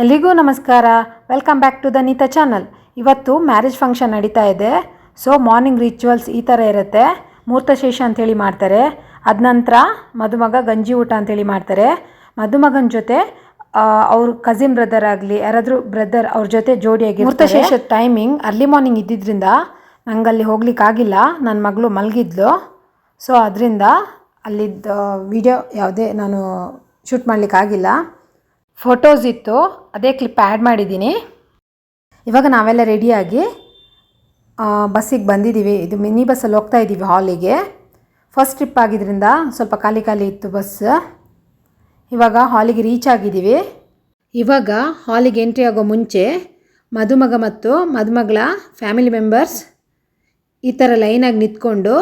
ಎಲ್ರಿಗೂ ನಮಸ್ಕಾರ. Welcome back to the Neeta channel ಇವತ್ತು ಮ್ಯಾರೇಜ್ ಫಂಕ್ಷನ್ ನಡೀತಾ ಇದೆ. ಸೊ ಮಾರ್ನಿಂಗ್ ರಿಚುವಲ್ಸ್ ಈ ಥರ ಇರುತ್ತೆ. ಮೂರ್ತಶೇಷ ಅಂಥೇಳಿ ಮಾಡ್ತಾರೆ. ಅದ ನಂತರ ಮದುಮಗ ಗಂಜಿ ಊಟ ಅಂಥೇಳಿ ಮಾಡ್ತಾರೆ. ಮದುಮಗನ ಜೊತೆ ಅವ್ರ ಕಸಿನ್ ಬ್ರದರ್ ಆಗಲಿ, ಯಾರಾದರೂ ಬ್ರದರ್ ಅವ್ರ ಜೊತೆ ಜೋಡಿಯಾಗಿ ಮೂರ್ತಶೇಷದ ಟೈಮಿಂಗ್ ಅರ್ಲಿ ಮಾರ್ನಿಂಗ್ ಇದ್ದಿದ್ದರಿಂದ ನಂಗೆ ಅಲ್ಲಿ ಹೋಗ್ಲಿಕ್ಕಾಗಿಲ್ಲ ನನ್ನ ಮಗಳು ಮಲಗಿದ್ಲು. ಸೊ ಅದರಿಂದ ಅಲ್ಲಿದ್ದ ವಿಡಿಯೋ ಯಾವುದೇ ನಾನು ಶೂಟ್ ಮಾಡಲಿಕ್ಕಾಗಿಲ್ಲ ಫೋಟೋಸ್ ಇತ್ತು. ಅದೇ ಕ್ಲಿಪ್ ಆ್ಯಡ್ ಮಾಡಿದ್ದೀನಿ. ಇವಾಗ ನಾವೆಲ್ಲ ರೆಡಿಯಾಗಿ ಬಸ್ಸಿಗೆ ಬಂದಿದ್ದೀವಿ ಇದು ಮಿನಿ ಬಸ್ಸಲ್ಲಿ ಹೋಗ್ತಾ ಇದ್ದೀವಿ ಹಾಲಿಗೆ ಫಸ್ಟ್ ಟ್ರಿಪ್ ಆಗಿದ್ದರಿಂದ ಸ್ವಲ್ಪ ಖಾಲಿ ಖಾಲಿ ಇತ್ತು ಬಸ್ ಇವಾಗ ಹಾಲಿಗೆ ರೀಚ್ ಆಗಿದ್ದೀವಿ ಇವಾಗ ಹಾಲಿಗೆ ಎಂಟ್ರಿ ಆಗೋ ಮುಂಚೆ ಮದುಮಗ ಮತ್ತು ಮದುಮಗಳ ಫ್ಯಾಮಿಲಿ ಮೆಂಬರ್ಸ್ ಈ ಥರ ಲೈನಾಗಿ ನಿಂತ್ಕೊಂಡು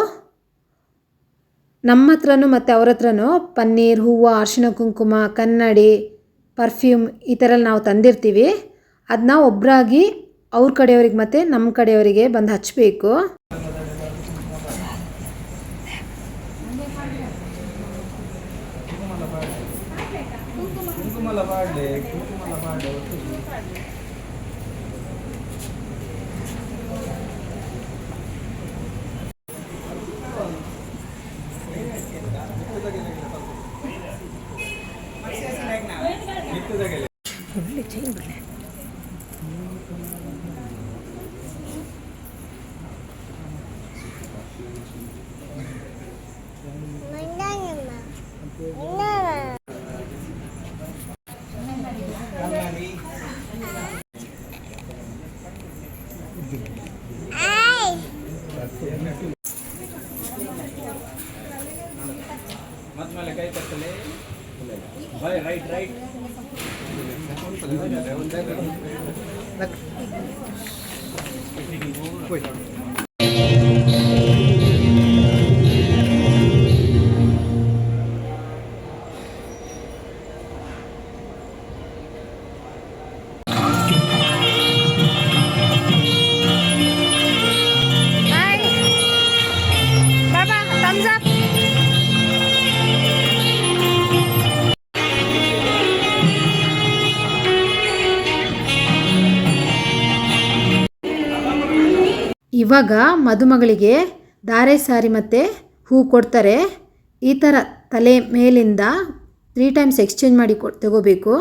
ನಮ್ಮ ಹತ್ರನೂ ಮತ್ತು ಅವ್ರ ಹತ್ರನೂ ಪನ್ನೀರ್, ಹೂವು ಅರಿಶಿನ ಕುಂಕುಮ, ಕನ್ನಡಿ ಪರ್ಫ್ಯೂಮ್ ಈ ಥರ ನಾವು ತಂದಿರ್ತೀವಿ. ಅದನ್ನ ಒಬ್ಬರಾಗಿ ಅವ್ರ ಕಡೆಯವ್ರಿಗೆ ಮತ್ತು ನಮ್ಮ ಕಡೆಯವರಿಗೆ ಬಂದು ಹಚ್ಚಬೇಕು ಬಾಡ್ಲೆ ಕುಂಕುಮಲ ಬಾಡು ಮತ್ಮೇಲೆ ಕೈ ತಟ್ಟಲೆ ಬಾಯ್ ರೈಟ್ ರೈಟ್ പോയി ಇವಾಗ ಮದುಮಗಳಿಗೆ ಧಾರೆ ಸಾರಿ ಮತ್ತು ಹೂ ಕೊಡ್ತಾರೆ. ಈ ಥರ ತಲೆ ಮೇಲಿಂದ ತ್ರೀ ಟೈಮ್ಸ್ ಎಕ್ಸ್ಚೇಂಜ್ ಮಾಡಿ ಕೊ ತಗೋಬೇಕು.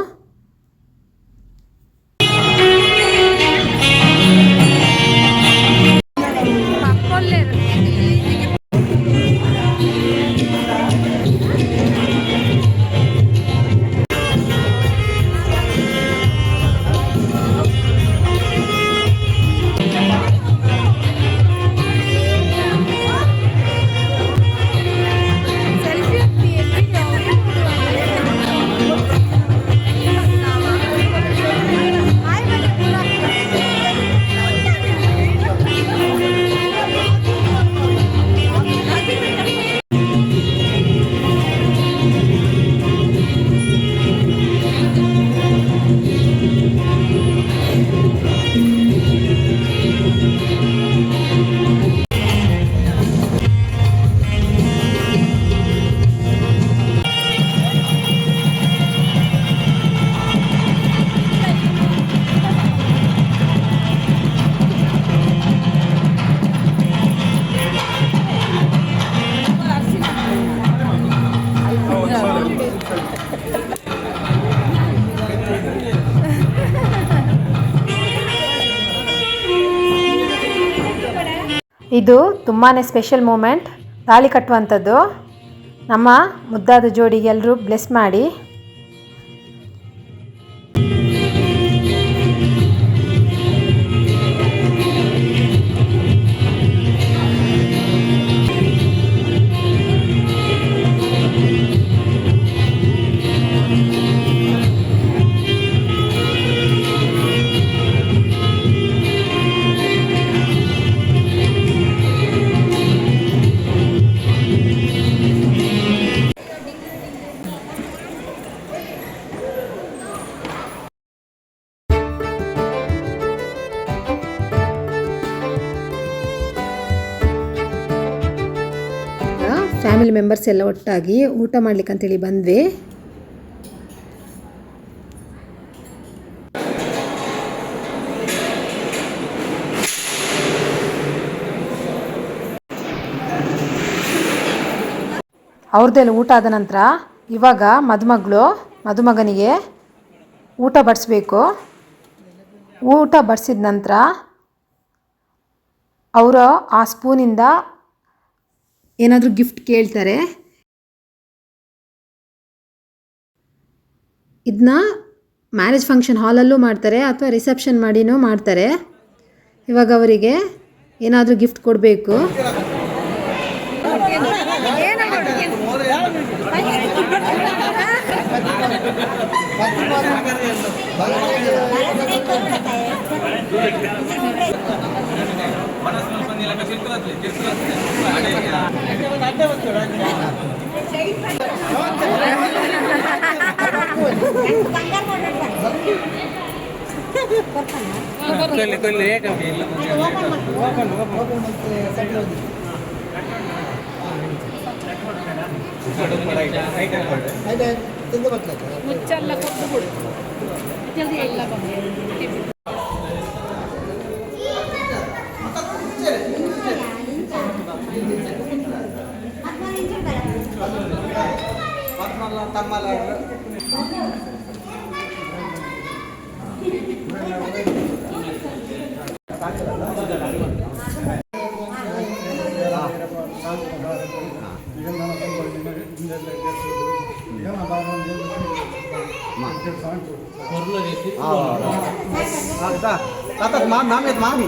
ಇದು ತುಂಬಾ ಸ್ಪೆಷಲ್ ಮೂಮೆಂಟ್ ತಾಳಿ ಕಟ್ಟುವಂಥದ್ದು. ನಮ್ಮ ಮುದ್ದಾದ ಜೋಡಿಗೆ ಎಲ್ಲರೂ ಬ್ಲೆಸ್ ಮಾಡಿ. ಫ್ಯಾಮಿಲಿ ಮೆಂಬರ್ಸ್ ಎಲ್ಲ ಒಟ್ಟಾಗಿ ಊಟ ಮಾಡ್ಲಿಕ್ಕೆ ಅಂತೇಳಿ ಬಂದ್ವಿ ಅವ್ರದ್ದೆಲ್ಲ ಊಟ ಆದ ನಂತರ ಇವಾಗ ಮದುಮಗಳು ಮದುಮಗನಿಗೆ ಊಟ ಬಡಿಸ್ಬೇಕು. ಊಟ ಬಡಿಸಿದ ನಂತರ ಅವರು ಆ ಸ್ಪೂನಿಂದ ಏನಾದರೂ ಗಿಫ್ಟ್ ಕೇಳ್ತಾರೆ. ಇದನ್ನ ಮ್ಯಾರೇಜ್ ಫಂಕ್ಷನ್ ಹಾಲಲ್ಲೂ ಮಾಡ್ತಾರೆ ಅಥವಾ ರಿಸೆಪ್ಷನ್ ಮಾಡಿನೂ ಮಾಡ್ತಾರೆ. ಇವಾಗ ಅವರಿಗೆ ಏನಾದರೂ ಗಿಫ್ಟ್ ಕೊಡಬೇಕು. ಮುಚ್ಚೆಲ್ಲ ಕೊಟ್ಟು ಬಿಡು ಜಲ್ದಿ ಎಲ್ಲ ಬಂದು आता मान नाम येत मान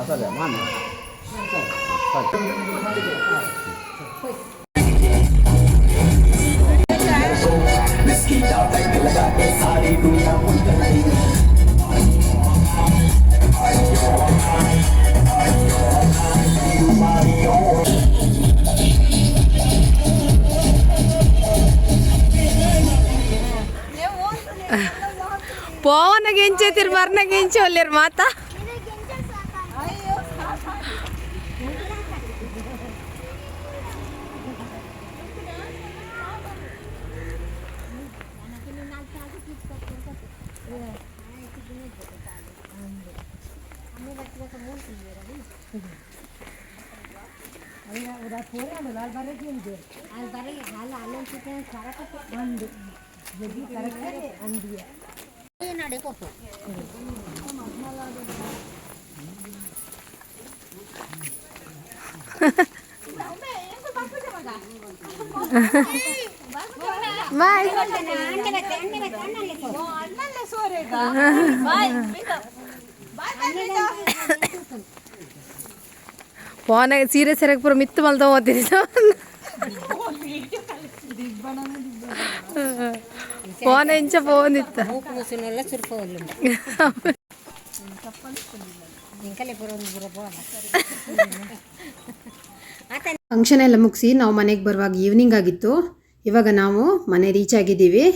असं द्या मान सारी दुनिया పోవనకి ఏం చేతిరు మరణకి ఏం చేయలేరు మాత ಬಾಯ್ ಫೋನ್ ಸೀರೆ ಸೆರಗ್ ಪುರ ಮಿತ್ತು ಮಲ್ದ ಓದ್ತೀನಿ ಫೋನ್ ಎಂಚ ಫೋನ್ ಇತ್ತ ಮೂಕು ಮುಸುನೆಲ್ಲ ಸುರ್ಪವಲ್ಲ ಫೋನ್ ಇತ್ತ. ಫಂಕ್ಷನ್ ಎಲ್ಲ ಮುಗಿಸಿ ನಾವು ಮನೆಗೆ ಬರುವಾಗ ಈವ್ನಿಂಗ್ ಆಗಿತ್ತು. ಇವಾಗ ನಾವು ಮನೆ ರೀಚ್ ಆಗಿದ್ದೀವಿ.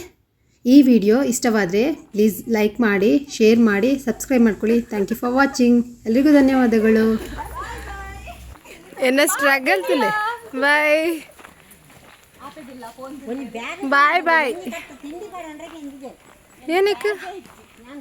ಈ ವಿಡಿಯೋ ಇಷ್ಟವಾದರೆ ಪ್ಲೀಸ್ ಲೈಕ್ ಮಾಡಿ ಶೇರ್ ಮಾಡಿ ಸಬ್ಸ್ಕ್ರೈಬ್ ಮಾಡ್ಕೊಳ್ಳಿ. ಥ್ಯಾಂಕ್ ಯು ಫಾರ್ ವಾಚಿಂಗ್ ಎಲ್ರಿಗೂ ಧನ್ಯವಾದಗಳು. ಎನ್ನ ಸ್ಟ್ರಗಲ್ ತಿಳಿ ಬಾಯ್ ಬಾಯ್ ಬಾಯ್. ಏನಕ್ಕೆ? ನಾನು